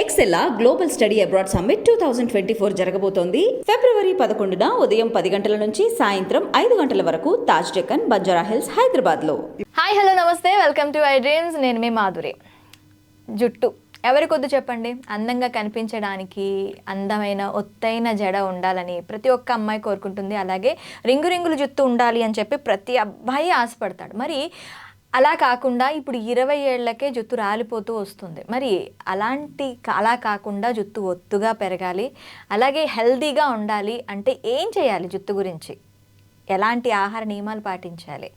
Excella global study abroad summit two thousand twenty four జరగబోతోంది. ఫిబ్రవరి పదకొండున ఉదయం పది గంటల నుంచి సాయంత్రం ఐదు గంటల వరకు తాజ్ డెక్కన్ బంజారా హిల్స్ హైదరాబాద్లో హాయ్ హలో నమస్తే. Welcome to I dreams. నేను మీ మాధురి. జుట్టు. ఎవరి కొద్దు చెప్పండి? అందంగా కనిపించడానికి అందమైన ఒత్తైన జడ ఉండాలని ప్రతి ఒక్క అమ్మాయి కోరుకుంటుంది. అలాగే రింగు రింగులు జుట్టు ఉండాలి అని చెప్పి ప్రతి అబ్బాయి ఆశపడతాడు. మరి అలా కాకుండా ఇప్పుడు ఇరవై ఏళ్ళకే జుట్టు రాలిపోతూ వస్తుంది. మరి అలాంటి అలా కాకుండా జుట్టు ఒత్తుగా పెరగాలి అలాగే హెల్తీగా ఉండాలి అంటే ఏం చేయాలి జుట్టు గురించి? ఎలాంటి ఆహార నియమాలు పాటించాలి?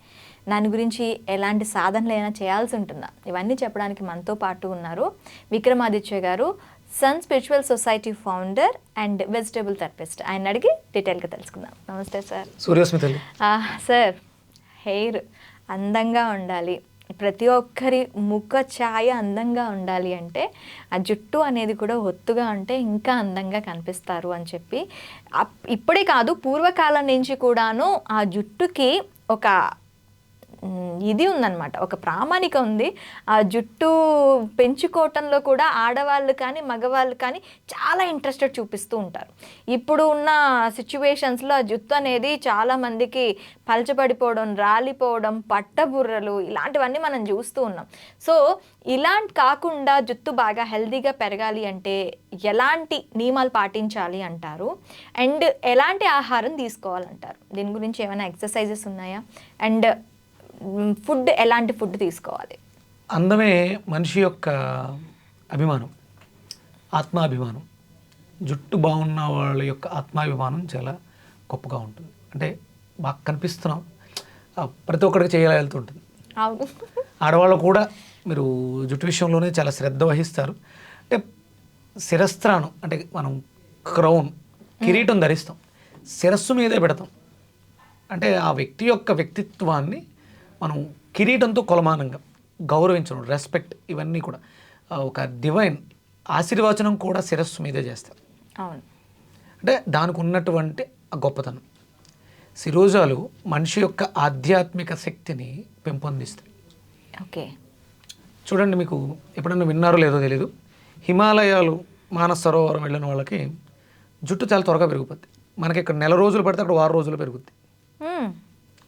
దాని గురించి ఎలాంటి సాధనలు అయినా చేయాల్సి ఉంటుందా? ఇవన్నీ చెప్పడానికి మనతో పాటు ఉన్నారు Vikramaditya garu sun spiritual society founder and vegetable therapist. ఆయన అడిగి డీటెయిల్గా తెలుసుకుందాం. నమస్తే సార్. Sir hair. అందంగా ఉండాలి. ప్రతి ఒక్కరి ముఖ ఛాయ అందంగా ఉండాలి అంటే ఆ జుట్టు అనేది కూడా ఒత్తుగా ఉంటే ఇంకా అందంగా కనిపిస్తారు అని చెప్పి. అప్- ఇప్పుడే కాదు పూర్వకాలం నుంచి కూడాను ఆ జుట్టుకి ఒక ఇది ఉందన్నమాట. ఒక ప్రామాణిక ఉంది. ఆ జుట్టు పెంచుకోవటంలో కూడా ఆడవాళ్ళు కానీ మగవాళ్ళు కానీ చాలా ఇంట్రెస్టెడ్ చూపిస్తూ ఉంటారు. ఇప్పుడు ఉన్న సిచ్యువేషన్స్లో ఆ జుట్టు అనేది చాలా మందికి పలచబడిపోవడం రాలిపోవడం పట్టబుర్రలు ఇలాంటివన్నీ మనం చూస్తూ ఉన్నాం. సో ఇలాంటి కాకుండా జుట్టు బాగా హెల్తీగా పెరగాలి అంటే ఎలాంటి నియమాలు పాటించాలి అంటారు? అండ్ ఎలాంటి ఆహారం తీసుకోవాలంటారు? దీని గురించి ఏమైనా ఎక్సర్సైజెస్ ఉన్నాయా? అండ్ ఫుడ్ ఎలాంటి ఫుడ్ తీసుకోవాలి? అందమే మనిషి యొక్క అభిమానం ఆత్మాభిమానం. జుట్టు బాగున్న వాళ్ళ యొక్క ఆత్మాభిమానం చాలా గొప్పగా ఉంటుంది. అంటే బాగా కనిపిస్తున్నాం. ప్రతి ఒక్కరికి చేయాలి వెళ్తుంటుంది అవును. ఆడవాళ్ళు కూడా మీరు జుట్టు విషయంలోనే చాలా శ్రద్ధ వహిస్తారు. అంటే శిరస్త్రానం అంటే మనం క్రౌన్ కిరీటం ధరిస్తాం. శిరస్సు మీదే పెడతాం. అంటే ఆ వ్యక్తి యొక్క వ్యక్తిత్వాన్ని మనం కిరీటంతో కొలమానంగా గౌరవించడం రెస్పెక్ట్ ఇవన్నీ కూడా ఒక డివైన్ ఆశీర్వచనం కూడా శిరస్సు మీదే చేస్తారు. అవును. అంటే దానికి ఉన్నటువంటి ఆ గొప్పతనం. శిరోజాలు మనిషి యొక్క ఆధ్యాత్మిక శక్తిని పెంపొందిస్తాయి. ఓకే. చూడండి మీకు ఎప్పుడన్నా విన్నారో లేదో తెలీదు. హిమాలయాలు మానస సరోవరం వెళ్ళిన వాళ్ళకి జుట్టు చాలా త్వరగా పెరిగిపోద్ది. మనకి ఇక్కడ నెల రోజులు పడితే అక్కడ వారం రోజులు పెరుగుద్ది.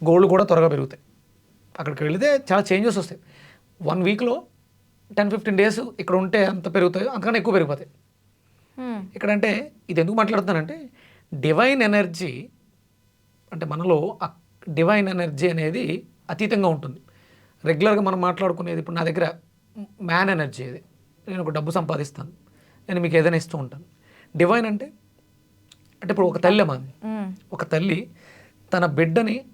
గోల్డ్ కూడా త్వరగా పెరుగుతాయి. అక్కడికి వెళితే చాలా చేంజెస్ వస్తాయి. వన్ వీక్లో టెన్ ఫిఫ్టీన్ డేస్ ఇక్కడ ఉంటే అంత పెరుగుతాయో అంతకన్నా ఎక్కువ పెరిగిపోతాయి. ఇక్కడంటే ఇది ఎందుకు మాట్లాడుతున్నానంటే డివైన్ ఎనర్జీ అంటే మనలో ఆ డివైన్ ఎనర్జీ అనేది అతీతంగా ఉంటుంది. రెగ్యులర్గా మనం మాట్లాడుకునేది ఇప్పుడు నా దగ్గర మ్యాన్ ఎనర్జీ ఇది. నేను ఒక డబ్బు సంపాదిస్తాను. నేను మీకు ఏదైనా ఇస్తూ ఉంటాను. డివైన్ అంటే అంటే ఇప్పుడు ఒక తల్లి అమ్మ. మ్మ్. ఒక తల్లి తన బిడ్డని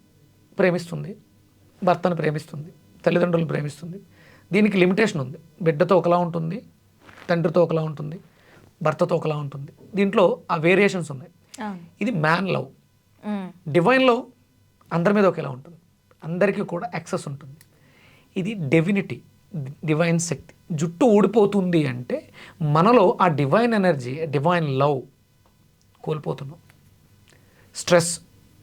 ప్రేమిస్తుంది. భర్తను ప్రేమిస్తుంది తల్లిదండ్రులను ప్రేమిస్తుంది. దీనికి లిమిటేషన్ ఉంది. బిడ్డతో ఒకలా ఉంటుంది తండ్రితో ఒకలా ఉంటుంది భర్తతో ఒకలా ఉంటుంది. దీంట్లో ఆ వేరియేషన్స్ ఉన్నాయి. ఇది మ్యాన్ లవ్. డివైన్ లవ్ అందరి మీద ఒకేలా ఉంటుంది. అందరికీ కూడా యాక్సెస్ ఉంటుంది. ఇది డెవినిటీ డివైన్ శక్తి. జుట్టు ఊడిపోతుంది అంటే మనలో ఆ డివైన్ ఎనర్జీ డివైన్ లవ్ కోల్పోతున్నాం. స్ట్రెస్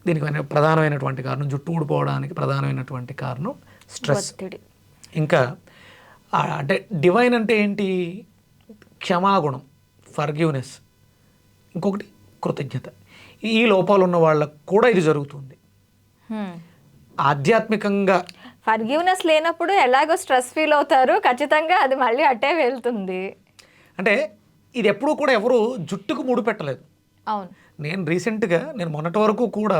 దీనికి ప్రధానమైనటువంటి కారణం జుట్టు ఊడిపోవడానికి ప్రధానమైనటువంటి కారణం స్ట్రెస్ ఇంకా అంటే డివైన్ అంటే ఏంటి? క్షమాగుణం ఫర్గ్యూనెస్ ఇంకొకటి కృతజ్ఞత. ఈ లోపాలు ఉన్న వాళ్ళకు కూడా ఇది జరుగుతుంది. ఆధ్యాత్మికంగా ఫర్గివ్నెస్ లేనప్పుడు ఎలాగో స్ట్రెస్ ఫీల్ అవుతారు. ఖచ్చితంగా అది మళ్ళీ అట్టే వెళ్తుంది. అంటే ఇది ఎప్పుడూ కూడా ఎవరు జుట్టుకు ముడి పెట్టలేదు అవును. నేను రీసెంట్గా నేను మొన్నటి వరకు కూడా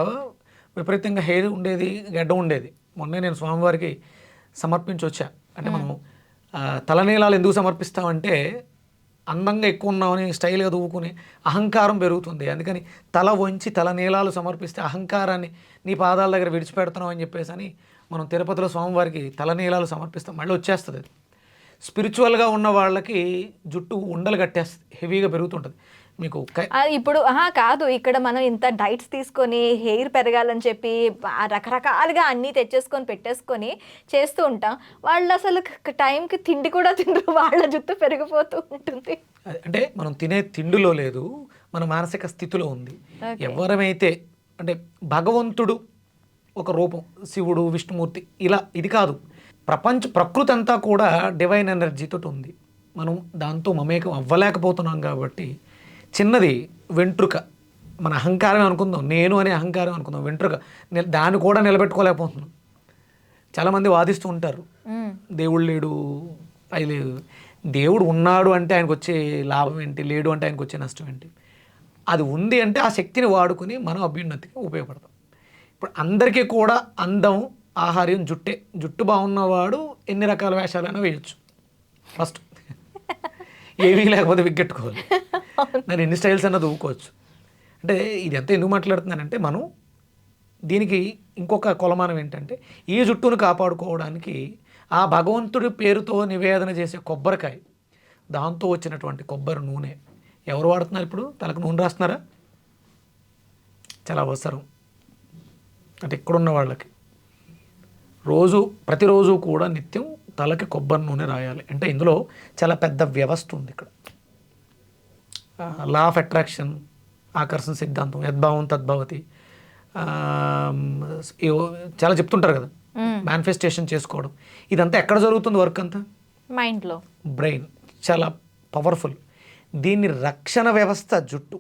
విపరీతంగా హెయిర్ ఉండేది గడ్డ ఉండేది. మొన్నే నేను స్వామివారికి సమర్పించి వచ్చా అంటే మనం తలనీలాలు ఎందుకు సమర్పిస్తామంటే అందంగా ఎక్కువ ఉన్నామని స్టైల్గా దువ్వుకుని అహంకారం పెరుగుతుంది. అందుకని తల వంచి తలనీలాలు సమర్పిస్తే అహంకారాన్ని నీ పాదాల దగ్గర విడిచిపెడుతున్నావు అని చెప్పేసి అని మనం తిరుపతిలో స్వామివారికి తలనీలాలు సమర్పిస్తాం. మళ్ళీ వచ్చేస్తుంది అది. స్పిరిచువల్గా ఉన్న వాళ్ళకి జుట్టు ఉండలు కట్టేస్తుంది. హెవీగా పెరుగుతుంటుంది. మీకు ఇప్పుడు కాదు. ఇక్కడ మనం ఇంత డైట్స్ తీసుకొని హెయిర్ పెరగాలని చెప్పి రకరకాలుగా అన్నీ తెచ్చేసుకొని పెట్టేసుకొని చేస్తూ ఉంటాం. వాళ్ళు అసలు టైంకి తిండి కూడా తినరు. వాళ్ళ జుట్టు పెరిగిపోతూ ఉంటుంది. అంటే మనం తినే తిండిలో లేదు. మన మానసిక స్థితిలో ఉంది. ఎవరమైతే అంటే భగవంతుడు ఒక రూపం శివుడు విష్ణుమూర్తి ఇలా ఇది కాదు. ప్రపంచ ప్రకృతి అంతా కూడా డివైన్ ఎనర్జీతో ఉంది. మనం దాంతో మమేకం అవ్వలేకపోతున్నాం కాబట్టి చిన్నది వెంట్రుక. మన అహంకారం అనుకుందాం. నేను అనే అహంకారం అనుకుందాం. వెంట్రుక. దాన్ని కూడా నిలబెట్టుకోలేకపోతున్నాం. చాలామంది వాదిస్తూ ఉంటారు. దేవుడు లేడు అది లేదు. దేవుడు ఉన్నాడు అంటే ఆయనకు వచ్చే లాభం ఏంటి? లేడు అంటే ఆయనకు వచ్చే నష్టం ఏంటి? అది ఉంది అంటే ఆ శక్తిని వాడుకుని మనం అభ్యున్నతికి ఉపయోగపడతాం. ఇప్పుడు అందరికీ కూడా అందం ఆహార్యం జుట్టే జుట్టు బాగున్నవాడు ఎన్ని రకాల వేషాలైనా వేయొచ్చు. ఫస్ట్. ఏమీ లేకపోతే విగ్గెట్టుకోవాలి. దాన్ని ఎన్ని స్టైల్స్ అన్నా దూకోవచ్చు అంటే ఇది ఎంత ఎందుకు మాట్లాడుతున్నానంటే మనం దీనికి ఇంకొక కొలమానం ఏంటంటే ఈ జుట్టును కాపాడుకోవడానికి ఆ భగవంతుడి పేరుతో నివేదన చేసే కొబ్బరికాయ దాంతో వచ్చినటువంటి కొబ్బరి నూనె. ఎవరు వాడుతున్నారు ఇప్పుడు? తలకు నూనె రాస్తున్నారా? చాలా అవసరం. అంటే ఇక్కడున్న వాళ్ళకి. రోజు ప్రతిరోజు కూడా నిత్యం తలకి కొబ్బరి నూనె రాయాలి. అంటే ఇందులో చాలా పెద్ద వ్యవస్థ ఉంది ఇక్కడ. లా ఆఫ్ అట్రాక్షన్ ఆకర్షణ సిద్ధాంతం యద్భావం తద్భవతి చాలా చెప్తుంటారు కదా. మేనిఫెస్టేషన్ చేసుకోవడం. ఇదంతా ఎక్కడ జరుగుతుంది వర్క్ అంతా? మైండ్లో బ్రెయిన్ చాలా పవర్ఫుల్ దీన్ని రక్షణ వ్యవస్థ జుట్టు.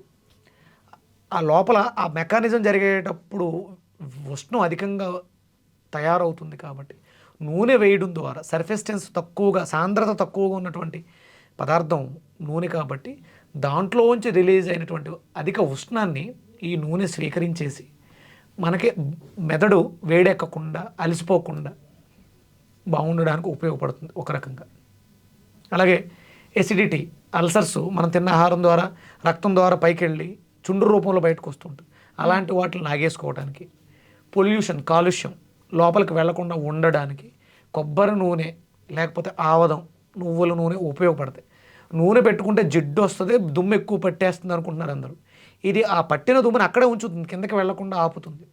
ఆ లోపల ఆ మెకానిజం జరిగేటప్పుడు ఉష్ణం అధికంగా తయారవుతుంది కాబట్టి నూనె వేయడం ద్వారా సర్ఫెస్టెన్స్ తక్కువగా సాంద్రత తక్కువగా ఉన్నటువంటి పదార్థం నూనె కాబట్టి దాంట్లోంచి రిలీజ్ అయినటువంటి అధిక ఉష్ణాన్ని ఈ నూనె స్వీకరించేసి మనకి మెదడు వేడెక్కకుండా అలసిపోకుండా బాగుండడానికి ఉపయోగపడుతుంది ఒక రకంగా. అలాగే ఎసిడిటీ అల్సర్స్ మనం తిన్న ఆహారం ద్వారా రక్తం ద్వారా పైకి వెళ్ళి చుండ్రు రూపంలో బయటకు వస్తుంటుంది అలాంటి వాటిని నాగేసుకోవడానికి పొల్యూషన్ కాలుష్యం లోపలికి వెళ్ళకుండా ఉండడానికి కొబ్బరి నూనె లేకపోతే ఆవదం నువ్వుల నూనె ఉపయోగపడతాయి. నూనె పెట్టుకుంటే జిడ్డు వస్తుంది దుమ్ము ఎక్కువ పట్టేస్తుంది అనుకుంటున్నారు అందరూ. ఇది ఆ పట్టిన దుమ్ముని అక్కడే ఉంచుతుంది కిందకి వెళ్ళకుండా ఆపుతుంది.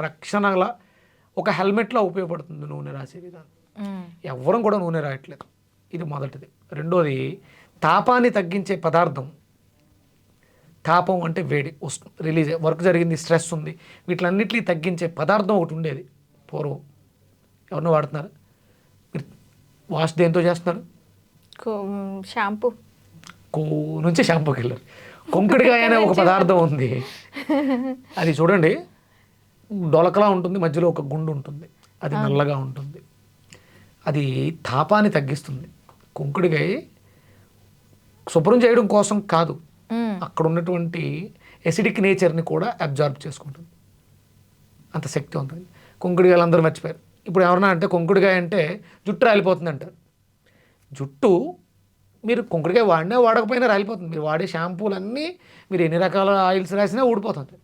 రక్షణలా ఒక హెల్మెట్లో ఉపయోగపడుతుంది నూనె రాసే విధానం. ఎవ్వరం కూడా నూనె రాయట్లేదు. ఇది మొదటిది. రెండోది తాపాన్ని తగ్గించే పదార్థం తాపం అంటే వేడి వస్తు రిలీజ్ వర్క్ జరిగింది స్ట్రెస్ ఉంది. వీటిలన్నిటిని తగ్గించే పదార్థం ఒకటి ఉండేది. పూర్వం ఎవరినో వాడుతున్నారు. మీరు వాష్ దేంతో చేస్తున్నారు? షాంపూ. కో నుంచి షాంపూకి వెళ్ళారు. కొంకుడికాయ అనే ఒక పదార్థం ఉంది. అది చూడండి. డొలకలా ఉంటుంది మధ్యలో ఒక గుండు ఉంటుంది. అది నల్లగా ఉంటుంది. అది తాపాన్ని తగ్గిస్తుంది. కొంకుడికాయ శుభ్రం చేయడం కోసం కాదు. అక్కడ ఉన్నటువంటి ఎసిడిక్ నేచర్ని కూడా అబ్జార్బ్ చేసుకుంటుంది. అంత శక్తివంతంగా కుంకుడికాయలు అందరూ మర్చిపోయారు. ఇప్పుడు ఎవరన్నా అంటే కుంకుడికాయ అంటే జుట్టు రాలిపోతుంది అంటారు జుట్టు మీరు కుంకుడికాయ వాడినా వాడకపోయినా రాలిపోతుంది. మీరు వాడే షాంపూలన్నీ మీరు ఎన్ని రకాల ఆయిల్స్ రాసినా ఊడిపోతుంది.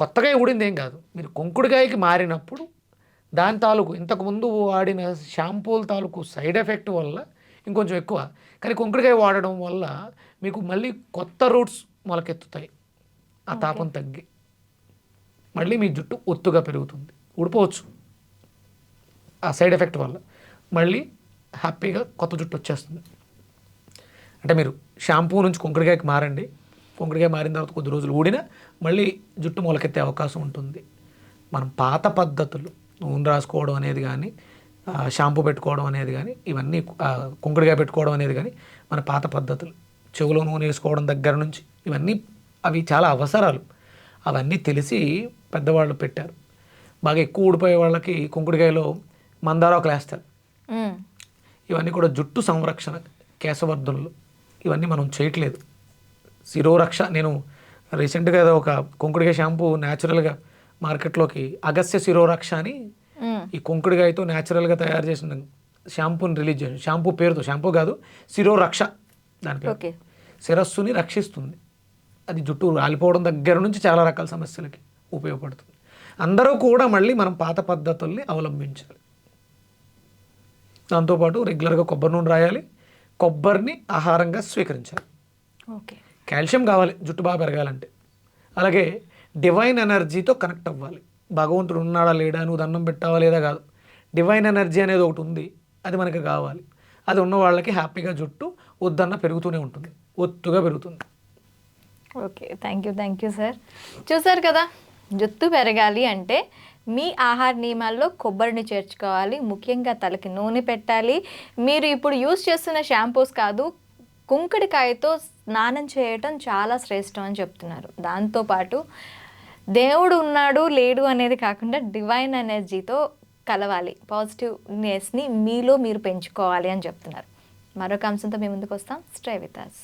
కొత్తగా ఊడింది ఏం కాదు. మీరు కుంకుడికాయకి మారినప్పుడు దాని తాలూకు ఇంతకుముందు వాడిన షాంపూల తాలూకు సైడ్ ఎఫెక్ట్ వల్ల ఇంకొంచెం ఎక్కువ. కానీ కుంకుడికాయ వాడడం వల్ల మీకు మళ్ళీ కొత్త రూట్స్ మొలకెత్తుతాయి. ఆ తాపం తగ్గి. మళ్ళీ మీ జుట్టు ఒత్తుగా పెరుగుతుంది. ఊడిపోవచ్చు. ఆ సైడ్ ఎఫెక్ట్ వల్ల. మళ్ళీ హ్యాపీగా కొత్త జుట్టు వచ్చేస్తుంది. అంటే మీరు షాంపూ నుంచి కుంకుడికాయకి మారండి. కుంకుడికాయ మారిన తర్వాత కొద్ది రోజులు ఊడినా మళ్ళీ జుట్టు మొలకెత్తే అవకాశం ఉంటుంది. మనం పాత పద్ధతులు నూనె రాసుకోవడం అనేది కానీ షాంపూ పెట్టుకోవడం అనేది కానీ ఇవన్నీ కుంకుడికాయ పెట్టుకోవడం అనేది కానీ మన పాత పద్ధతులు. చెవులో నూనె వేసుకోవడం దగ్గర నుంచి ఇవన్నీ అవి చాలా అవసరాలు. అవన్నీ తెలిసి పెద్దవాళ్ళు పెట్టారు. బాగా ఎక్కువ ఊడిపోయే వాళ్ళకి కుంకుడికాయలో మందారాకులు వేస్తారు మ్మ్. ఇవన్నీ కూడా జుట్టు సంరక్షణ కేశవర్ధనులు. ఇవన్నీ మనం చేయట్లేదు. శిరోరక్ష నేను రీసెంట్గా ఏదో ఒక కుంకుడికాయ షాంపూ న్యాచురల్గా మార్కెట్లోకి అగస్య శిరోరక్ష అని. ఈ కుంకుడికాయతో న్యాచురల్గా తయారు చేసిన షాంపూని రిలీజ్ చేసి షాంపూ పేరుతో షాంపూ కాదు శిరోరక్ష దాని పేరు. ఓకే. శిరస్సుని రక్షిస్తుంది. అది జుట్టు రాలిపోవడం దగ్గర నుంచి చాలా రకాల సమస్యలకి. ఉపయోగపడుతుంది. అందరూ కూడా మళ్ళీ మనం పాత పద్ధతుల్ని అవలంబించాలి. దాంతోపాటు రెగ్యులర్గా కొబ్బరి నూనె రాయాలి. కొబ్బరిని ఆహారంగా స్వీకరించాలి. ఓకే. కాల్షియం కావాలి జుట్టు బాగా పెరగాలంటే. అలాగే డివైన్ ఎనర్జీతో కనెక్ట్ అవ్వాలి. భగవంతుడు ఉన్నాడా లేడా నువ్వు దండం పెట్టావా లేదా కాదు. డివైన్ ఎనర్జీ అనేది ఒకటి ఉంది అది మనకి కావాలి. అది ఉన్న వాళ్ళకి హ్యాపీగా జుట్టు వద్దన్న పెరుగుతూనే ఉంటుంది. ఒత్తుగా పెరుగుతుంది. Okay. Thank you thank you sir. చూసారు కదా జుత్తు పెరగాలి అంటే మీ ఆహార నియమాల్లో కొబ్బరిని చేర్చుకోవాలి ముఖ్యంగా తలకి నూనె పెట్టాలి. మీరు ఇప్పుడు యూస్ చేస్తున్న షాంపూస్ కాదు కుంకుడికాయతో స్నానం చేయటం చాలా శ్రేష్టం అని చెప్తున్నారు. దాంతోపాటు దేవుడు ఉన్నాడు లేడు అనేది కాకుండా డివైన్ ఎనర్జీతో కలవాలి. పాజిటివ్నెస్ని మీలో మీరు పెంచుకోవాలి అని చెప్తున్నారు. మరొక అంశంతో మేము ముందుకు వస్తాం. Stray with us